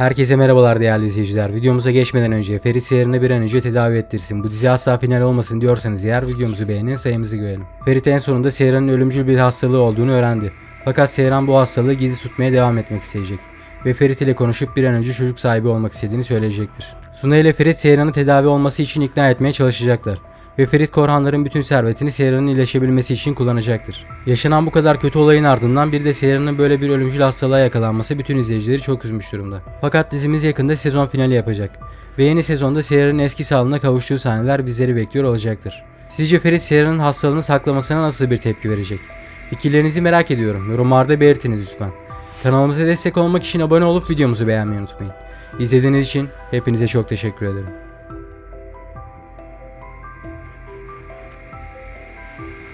Herkese merhabalar değerli izleyiciler. Videomuza geçmeden önce Ferit Seyran'ı bir an önce tedavi ettirsin. Bu dizi asla final olmasın diyorsanız eğer videomuzu beğenin sayımızı görelim. Ferit en sonunda Seyran'ın ölümcül bir hastalığı olduğunu öğrendi. Fakat Seyran bu hastalığı gizli tutmaya devam etmek isteyecek. Ve Ferit ile konuşup bir an önce çocuk sahibi olmak istediğini söyleyecektir. Suna ile Ferit Seyran'ı tedavi olması için ikna etmeye çalışacaklar. Ve Ferit Korhanların bütün servetini Seyran'ın iyileşebilmesi için kullanacaktır. Yaşanan bu kadar kötü olayın ardından bir de Seyran'ın böyle bir ölümcül hastalığa yakalanması bütün izleyicileri çok üzmüş durumda. Fakat dizimiz yakında sezon finali yapacak. Ve yeni sezonda Seyran'ın eski sağlığına kavuştuğu sahneler bizleri bekliyor olacaktır. Sizce Ferit Seyran'ın hastalığını saklamasına nasıl bir tepki verecek? Fikirlerinizi merak ediyorum. Yorumlarda belirtiniz lütfen. Kanalımıza destek olmak için abone olup videomuzu beğenmeyi unutmayın. İzlediğiniz için hepinize çok teşekkür ederim. you